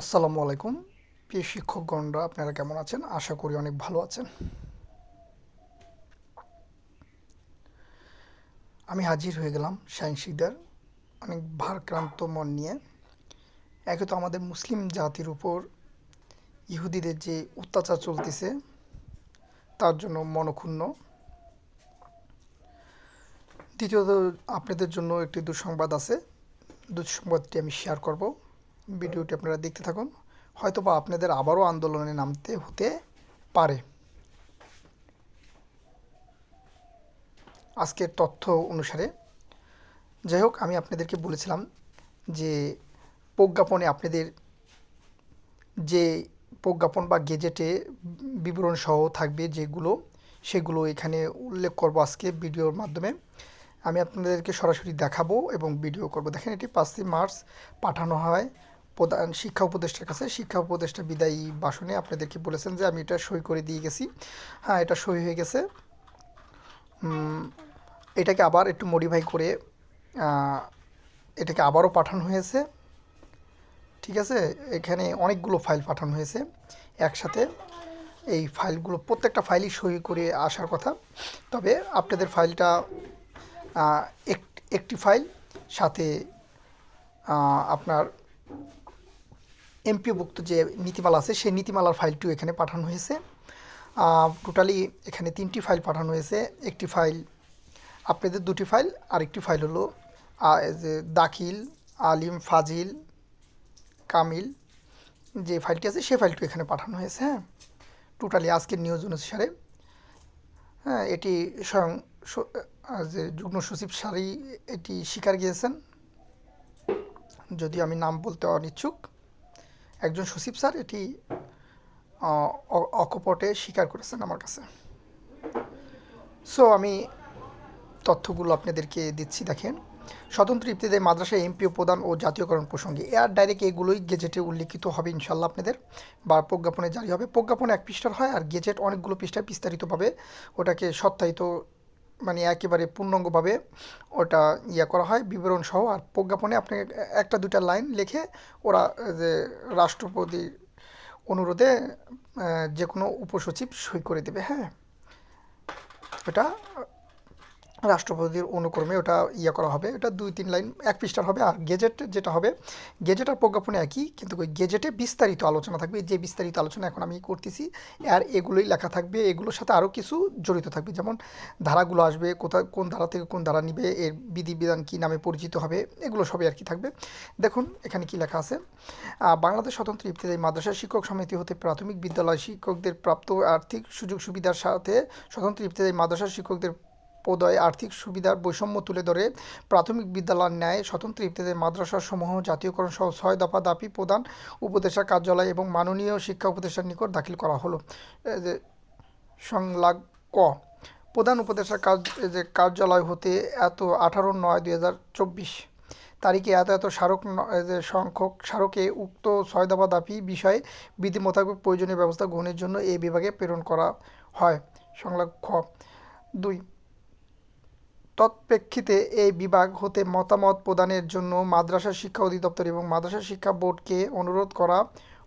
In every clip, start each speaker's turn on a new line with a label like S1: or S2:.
S1: আসসালামু আলাইকুম। প্রিয় শিক্ষকগণরা, আপনারা কেমন আছেন? আশা করি অনেক ভালো আছেন। আমি হাজির হয়ে গেলাম শাহিন অনেক ভারক্রান্ত মন নিয়ে। একে তো আমাদের মুসলিম জাতির উপর ইহুদিদের যে অত্যাচার চলতেছে, তার জন্য মনক্ষুণ্ণ। দ্বিতীয়ত, আপনাদের জন্য একটি দুঃসংবাদ আছে। দুঃসংবাদটি আমি শেয়ার করব। ভিডিওটি আপনারা দেখতে থাকুন। হয়তো বা আপনাদের আবারও আন্দোলনে নামতে হতে পারে। আজকের তথ্য অনুসারে, যাই হোক, আমি আপনাদেরকে বলেছিলাম যে প্রজ্ঞাপনে আপনাদের যে প্রজ্ঞাপন বা গেজেটে বিবরণ সহ থাকবে যেগুলো, সেগুলো এখানে উল্লেখ করব আজকে ভিডিওর মাধ্যমে। আমি আপনাদেরকে সরাসরি দেখাবো এবং ভিডিও করব। দেখেন, এটি পাঁচই মার্চ পাঠানো হয়। প্রধান শিক্ষা উপদেষ্টার কাছে, শিক্ষা উপদেষ্টা বিদায়ী ভাষণে আপনাদেরকে বলেছেন যে আমি এটা সই করে দিয়ে গেছি। হ্যাঁ এটা সই হয়ে গেছে। এটাকে আবার একটু মডিফাই করে এটাকে আবারও পাঠানো হয়েছে। ঠিক আছে? এখানে অনেকগুলো ফাইল পাঠানো হয়েছে একসাথে। এই ফাইলগুলো প্রত্যেকটা ফাইলই সই করে আসার কথা। তবে আপনাদের ফাইলটা একটি ফাইল সাথে আপনার এমপিওভুক্ত যে নীতিমালা আছে, সেই নীতিমালার ফাইলটিও এখানে পাঠানো হয়েছে। টোটালি এখানে তিনটি ফাইল পাঠানো হয়েছে। একটি ফাইল আপনাদের দুটি ফাইল আরেকটি ফাইল হলো দাখিল, আলিম, ফাজিল, কামিল, যে ফাইলটি আছে, সেই ফাইলটি এখানে পাঠানো হয়েছে হ্যাঁ। টোটালি আজকের নিউজ অনুসারে। হ্যাঁ এটি স্বয়ং যে যুগ্ম সচিব সারি এটি স্বীকার গিয়েছেন। যদি আমি নাম বলতে অনিচ্ছুক। একজন সচিব স্যার এটি অকপটে স্বীকার করেছেন আমার কাছে। সো আমি তথ্যগুলো আপনাদেরকে দিচ্ছি, দেখেন। স্বতন্ত্র ইফতেদায়ী মাদ্রাসা এমপিও প্রদান ও জাতীয়করণ প্রসঙ্গে এয়ার ডাইরেক্ট এগুলোই গেজেটে উল্লিখিত হবে ইনশাল্লাহ আপনাদের। বা প্রজ্ঞাপনে জারি হবে। প্রজ্ঞাপন এক পৃষ্ঠার হয় আর গেজেট অনেকগুলো পৃষ্ঠায় বিস্তারিতভাবে ওটাকে সত্যায়িত মানে একেবারে পূর্ণাঙ্গভাবে ওটা ইয়ে করা হয় বিবরণ সহ আর প্রজ্ঞাপনে আপনি একটা দুটা লাইন লিখে ওরা, যে রাষ্ট্রপতির অনুরোধে যে কোনো উপসচিব সই করে দেবে হ্যাঁ? এটা রাষ্ট্রপতির অনুক্রমে ওটা ইয়ে করা হবে। ওটা দুই তিন লাইন, এক পৃষ্ঠার হবে। আর গেজেট যেটা হবে গেজেট আর প্রজ্ঞাপনে একই, কিন্তু ওই গেজেটে বিস্তারিত আলোচনা থাকবে। যে বিস্তারিত আলোচনা এখন আমি করতেছি, আর এগুলোই লেখা থাকবে। এগুলোর সাথে আরও কিছু জড়িত থাকবে। যেমন ধারাগুলো আসবে, কোথায়, কোন ধারা থেকে কোন ধারা নিবে, এর বিধিবিধান কী নামে পরিচিত হবে, এগুলো সবই আর কি থাকবে। দেখুন, এখানে কি লেখা আছে? বাংলাদেশ স্বতন্ত্র ইফতেদায়ী মাদ্রাসা শিক্ষক সমিতি হতে প্রাথমিক বিদ্যালয় শিক্ষকদের প্রাপ্ত আর্থিক সুযোগ সুবিধার সাথে স্বতন্ত্র ইফতেদায়ী মাদ্রাসা শিক্ষকদের পদয় আর্থিক সুবিধার বৈষম্য তুলে ধরে প্রাথমিক বিদ্যালয়ের ন্যায় স্বতন্ত্র ইফতেদের মাদ্রাসাসমূহ জাতীয়করণ সহ ছয় দফা দাবি প্রদান উপদেষ্টা কার্যালয় এবং মাননীয় শিক্ষা উপদেষ্টার নিকট দাখিল করা হলো। সংলাগ ক, প্রধান উপদেষ্টার কাজ যে কার্যালয় হতে এত আঠারো নয় দুই হাজার চব্বিশ তারিখে এত এত স্মারক সংখ্যক স্মারকে উক্ত ছয় দফা দাবি বিষয়ে বিধি মোতাবেক প্রয়োজনীয় ব্যবস্থা গ্রহণের জন্য এই বিভাগে প্রেরণ করা হয়। সংলাগ খ, দুই তৎপ্রেক্ষিতে এই বিভাগ হতে মতামত প্রদানের জন্য মাদ্রাসা শিক্ষা অধিদপ্তর এবং মাদ্রাসা শিক্ষা বোর্ডকে অনুরোধ করা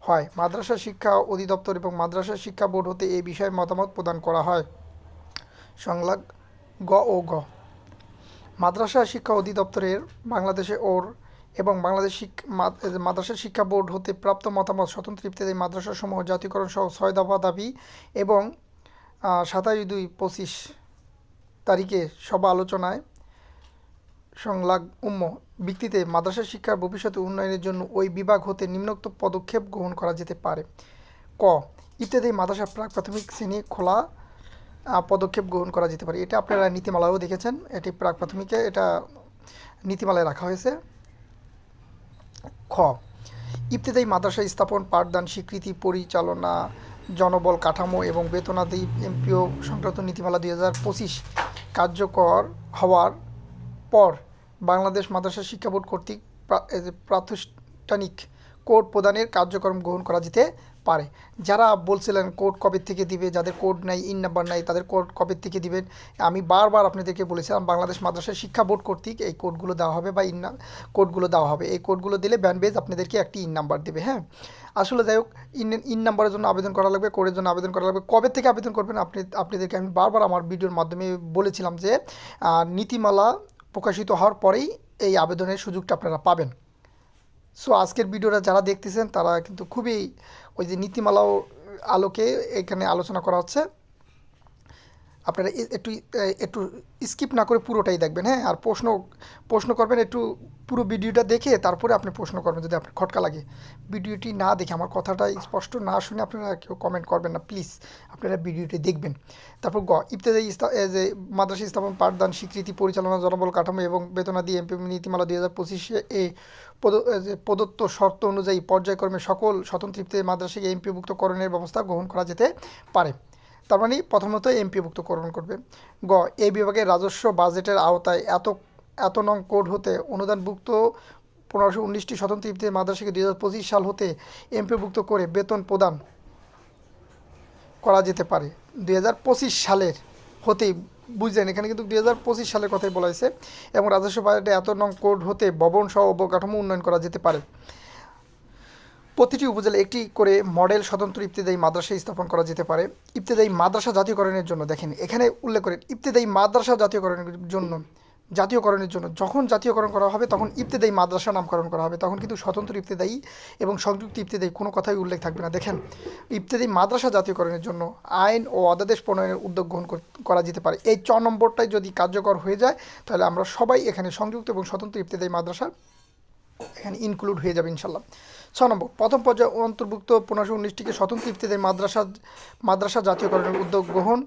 S1: হয়। মাদ্রাসা শিক্ষা অধিদপ্তর এবং মাদ্রাসা শিক্ষা বোর্ড হতে এই বিষয়ে মতামত প্রদান করা হয়। সংলাগ গ ও গ মাদ্রাসা শিক্ষা অধিদপ্তরের বাংলাদেশে ওর এবং বাংলাদেশ মাদ্রাসা শিক্ষা বোর্ড হতে প্রাপ্ত মতামত স্বতন্ত্র ইত্যাদি মাদ্রাসাসমূহ জাতীয়করণ সহ ছয় দফা দাবি এবং সাতাশ দুই পঁচিশ। তারিখে সভা আলোচনায় সংলাগ উম্ম ভিত্তিতে মাদ্রাসা শিক্ষার ভবিষ্যতে উন্নয়নের জন্য ওই বিভাগ হতে নিম্নোক্ত পদক্ষেপ গ্রহণ করা যেতে পারে। ক, ইত্যাদি মাদ্রাসা প্রাক প্রাথমিক শ্রেণি খোলা পদক্ষেপ গ্রহণ করা যেতে পারে। এটা আপনারা নীতিমালাও দেখেছেন। এটি প্রাক প্রাথমিকে এটা নীতিমালায় রাখা হয়েছে। খ ইবতেদায়ী মাদ্রাসা স্থাপন, পাঠদান, স্বীকৃতি, পরিচালনা, জনবল কাঠামো এবং বেতনাদি এমপিও সংক্রান্ত নীতিমালা দুই হাজার পঁচিশ কার্যকর হওয়ার পর বাংলাদেশ মাদ্রাসা শিক্ষা বোর্ড কর্তৃক প্রাতিষ্ঠানিক কোড প্রদানের কার্যক্রম গ্রহণ করা যেতে পারে। যারা বলছিলেন কোড কবে থেকে দিবে, যাদের কোড নাই ইন নাম্বার নাই, তাদের কোড কবে থেকে দিবেন। আমি বারবার আপনাদেরকে বলেছিলাম, বাংলাদেশ মাদ্রাসা শিক্ষা বোর্ড কর্তৃক এই কোডগুলো দেওয়া হবে বা ইন কোডগুলো দেওয়া হবে। এই কোডগুলো দিলে ব্যানবেজ আপনাদেরকে একটি ইন নাম্বার দেবে হ্যাঁ? আসলে যাই হোক ইন ইন নাম্বারের জন্য আবেদন করা লাগবে কোডের জন্য আবেদন করা লাগবে। কবে থেকে আবেদন করবেন আপনি, আপনাদেরকে আমি বারবার আমার ভিডিওর মাধ্যমে বলেছিলাম যে নীতিমালা প্রকাশিত হওয়ার পরেই এই আবেদনের সুযোগটা আপনারা পাবেন। সো আজকের ভিডিওটা যারা দেখতেছেন, তারা কিন্তু খুবই ওই যে নীতিমালাও আলোকে এখানে আলোচনা করা হচ্ছে। আপনারা একটু একটু স্কিপ না করে পুরোটাই দেখবেন হ্যাঁ? আর প্রশ্ন প্রশ্ন করবেন, একটু পুরো ভিডিওটা দেখে তারপরে আপনি প্রশ্ন করবেন যদি আপনার খটকা লাগে। ভিডিওটি না দেখে, আমার কথাটা স্পষ্ট না শুনে আপনারা কেউ কমেন্ট করবেন না প্লিজ আপনারা ভিডিওটি দেখবেন। তারপর গ এ, যে মাদ্রাসা স্থাপন, পাঠদান, স্বীকৃতি, পরিচালনা, জনবল কাঠামো এবং বেতনাদি এমপি নীতিমালা দুই হাজার পঁচিশে এ প্রদত্ত শর্ত অনুযায়ী পর্যায়ক্রমে সকল স্বতন্ত্র ইবতেদায়ী মাদ্রাসাকে এমপিভুক্তকরণের ব্যবস্থা গ্রহণ করা যেতে পারে। তার মানে প্রথমত এমপিভুক্তকরণ করবে। গ এই বিভাগের রাজস্ব বাজেটের আওতায় এত এত নং কোড হতে অনুদানভুক্ত পনেরোশো উনিশটি স্বতন্ত্র ইবতেদায়ী মাদ্রাসাকে দুই হাজার পঁচিশ সাল হতে এমপিভুক্ত করে বেতন প্রদান করা যেতে পারে। দুই হাজার পঁচিশ সালের হতেই বুঝলেন, এখানে কিন্তু দুই হাজার পঁচিশ সালের কথাই বলা হয়েছে এবং রাজস্ব বাজেটে এত নং কোড হতে ভবন সহ অবকাঠামো উন্নয়ন করা যেতে পারে। প্রতিটি উপজেলা একটি করে মডেল স্বতন্ত্র ইবতেদায়ী মাদ্রাসা স্থাপন করা যেতে পারে। ইবতেদায়ী মাদ্রাসা জাতীয়করণের জন্য দেখেন, এখানে উল্লেখ করেন ইবতেদায়ী মাদ্রাসা জাতীয়করণের জন্য জাতীয়করণের জন্য যখন জাতীয়করণ করা হবে তখন ইবতেদায়ী মাদ্রাসা নামকরণ করা হবে। তখন কিন্তু স্বতন্ত্র ইবতেদায়ী এবং সংযুক্ত ইবতেদায়ী কোনো কথাই উল্লেখ থাকবে না। দেখেন, ইবতেদায়ী মাদ্রাসা জাতীয়করণের জন্য আইন ও অধ্যাদেশ প্রণয়নের উদ্যোগ গ্রহণ করা যেতে পারে। এই চ নম্বরটাই যদি কার্যকর হয়ে যায়, তাহলে আমরা সবাই এখানে সংযুক্ত এবং স্বতন্ত্র ইবতেদায়ী মাদ্রাসা এখানে ইনক্লুড হয়ে যাবে ইনশাল্লাহ। ছ নম্বর, প্রথম পর্যায়ে অন্তর্ভুক্ত পনেরোশো উনিশটিকে স্বতন্ত্র ইফতিদের মাদ্রাসা মাদ্রাসা জাতীয়করণের উদ্যোগ গ্রহণ।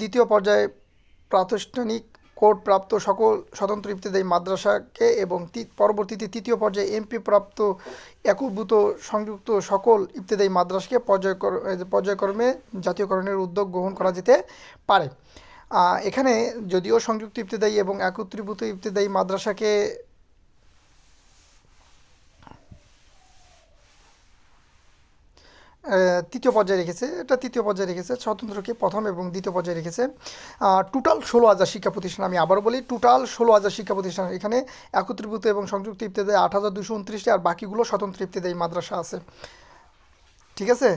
S1: দ্বিতীয় পর্যায়ে প্রাতিষ্ঠানিক কোর্ট প্রাপ্ত সকল স্বতন্ত্র ইফতিদায়ী মাদ্রাসাকে এবং পরবর্তীতে তৃতীয় পর্যায়ে এমপি প্রাপ্ত একভূত সংযুক্ত সকল ইফতিদায়ী মাদ্রাসাকে পর্যায়ক্র এই যে পর্যায়ক্রমে জাতীয়করণের উদ্যোগ গ্রহণ করা যেতে পারে। এখানে যদিও সংযুক্ত ইফতিদায়ী এবং একত্রীভূত ইফতিদায়ী মাদ্রাসাকে তৃতীয় পর্যায়ে রেখেছে। এটা তৃতীয় পর্যায়ে রেখেছে। স্বতন্ত্রকে প্রথম এবং দ্বিতীয় পর্যায়ে রেখেছে। টোটাল ষোলো হাজার শিক্ষা প্রতিষ্ঠান আমি আবারও বলি টোটাল ষোলো হাজার শিক্ষা প্রতিষ্ঠান। এখানে একত্রীভূত এবং সংযুক্ত ইফতেদায়ী আট হাজার দুশো উনত্রিশটি আর বাকিগুলো স্বতন্ত্র ইফতেদায়ী মাদ্রাসা আছে। ঠিক আছে?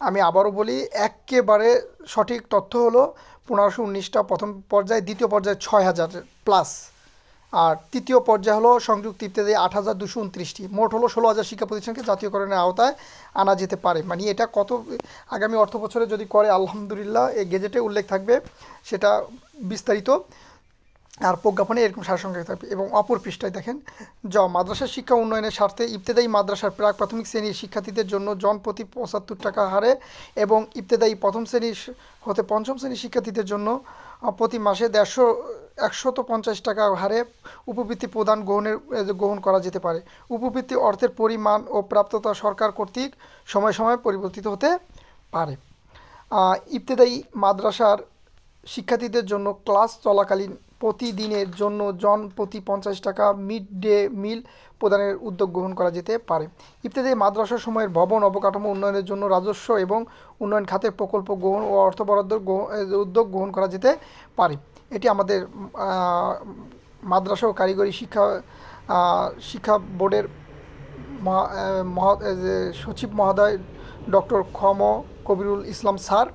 S1: আমি আবারও বলি, একেবারে সঠিক তথ্য হলো পনেরোশো উনিশটা প্রথম পর্যায়ে, দ্বিতীয় পর্যায়ে ছয় হাজার প্লাস আর তৃতীয় পর্যায়ে হলো সংযুক্ত ইত্যাদি আট হাজার দুশো উনত্রিশটি। মোট হলো ষোলো হাজার শিক্ষা প্রতিষ্ঠানকে জাতীয়করণের আওতায় আনা যেতে পারে। মানে এটা কত, আগামী অর্থ বছরে যদি করে, আলহামদুলিল্লাহ এই গেজেটে উল্লেখ থাকবে, সেটা বিস্তারিত। আর প্রজ্ঞাপনে এরকম সারসংখ্যা থাকবে। এবং অপর পৃষ্ঠায় দেখেন, জ মাদ্রাসা শিক্ষা উন্নয়নের স্বার্থে ইবতেদায়ী মাদ্রাসার প্রাক প্রাথমিক শ্রেণির শিক্ষার্থীদের জন্য জন প্রতি পঁচাত্তর টাকা হারে এবং ইবতেদায়ী প্রথম শ্রেণির হতে পঞ্চম শ্রেণির শিক্ষার্থীদের জন্য প্রতি মাসে দেড়শো, একশত পঞ্চাশ টাকা হারে উপবৃত্তি প্রদান গ্রহণের গ্রহণ করা যেতে পারে। উপবৃত্তি অর্থের পরিমাণ ও প্রাপ্ততা সরকার কর্তৃক সময় সময় পরিবর্তিত হতে পারে। ইবতেদায়ী মাদ্রাসার শিক্ষার্থীদের জন্য ক্লাস চলাকালীন প্রতিদিনের জন্য জন প্রতি পঞ্চাশ টাকা মিড ডে মিল প্রদানের উদ্যোগ গ্রহণ করা যেতে পারে। ইত্যাদি মাদ্রাসা সময়ের ভবন অবকাঠামো উন্নয়নের জন্য রাজস্ব এবং উন্নয়ন খাতের প্রকল্প গ্রহণ ও অর্থ বরাদ্দ উদ্যোগ গ্রহণ করা যেতে পারে। এটি আমাদের মাদ্রাসা ও কারিগরি শিক্ষা শিক্ষা বোর্ডের সচিব মহোদয় ডক্টর খম কবিরুল ইসলাম স্যার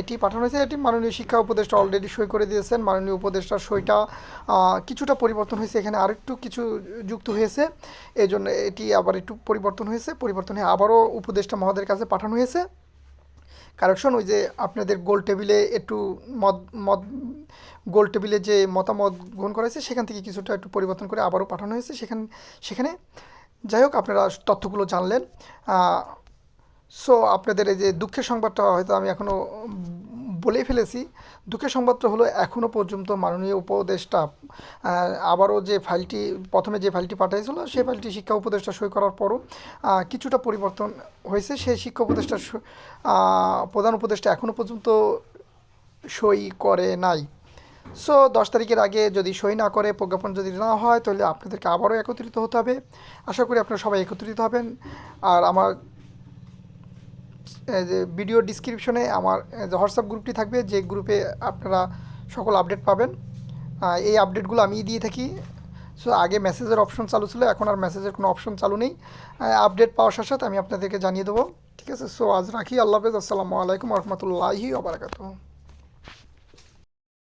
S1: এটি পাঠানো হয়েছে। এটি মাননীয় শিক্ষা উপদেষ্টা অলরেডি সই করে দিয়েছেন। মাননীয় উপদেষ্টার সইটা কিছুটা পরিবর্তন হয়েছে। এখানে আরেকটু কিছু যুক্ত হয়েছে। এই জন্য এটি আবার একটু পরিবর্তন হয়েছে। পরিবর্তন হয়ে আবারও উপদেষ্টা মহোদয়ের কাছে পাঠানো হয়েছে। কারেকশন, ওই যে আপনাদের গোল টেবিলে একটু মত মত, গোল টেবিলে যে মতামত গ্রহণ করা হয়েছে, সেখান থেকে কিছুটা একটু পরিবর্তন করে আবারও পাঠানো হয়েছে। সেখানে সেখানে যাই হোক, আপনারা তথ্যগুলো জানলেন। সো আপনাদের এই যে দুঃখের সংবাদটা হয়তো আমি এখনও বলেই ফেলেছি। দুঃখের সংবাদটা হলো এখনও পর্যন্ত মাননীয় উপদেষ্টা আবারও যে ফাইলটি, প্রথমে যে ফাইলটি পাঠিয়েছিল সেই ফাইলটি শিক্ষা উপদেষ্টা সই করার পরও কিছুটা পরিবর্তন হয়েছে। সেই শিক্ষা উপদেষ্টা প্রধান উপদেষ্টা এখনও পর্যন্ত সই করে নাই। সো দশ তারিখের আগে যদি সই না করে, প্রজ্ঞাপন যদি না হয়, তাহলে আপনাদেরকে আবারও একত্রিত হতে হবে। আশা করি আপনারা সবাই একত্রিত হবেন। আর আমার ভিডিও ডিসক্রিপশনে আমার হোয়াটসঅ্যাপ গ্রুপটি থাকবে, যে গ্রুপে আপনারা সকল আপডেট পাবেন। এই আপডেটগুলো আমি দিয়ে থাকি। সো আগে মেসেজের অপশন চালু ছিল, এখন আর মেসেজের কোনো অপশন চালু নেই। আপডেট পাওয়ার সাথে সাথে আমি আপনাদেরকে জানিয়ে দেবো। ঠিক আছে? সো আজ রাখি, আল্লাহ হাফেজ। আসসালামু আলাইকুম রহমতুল্লাহি ওবরাকাতুহ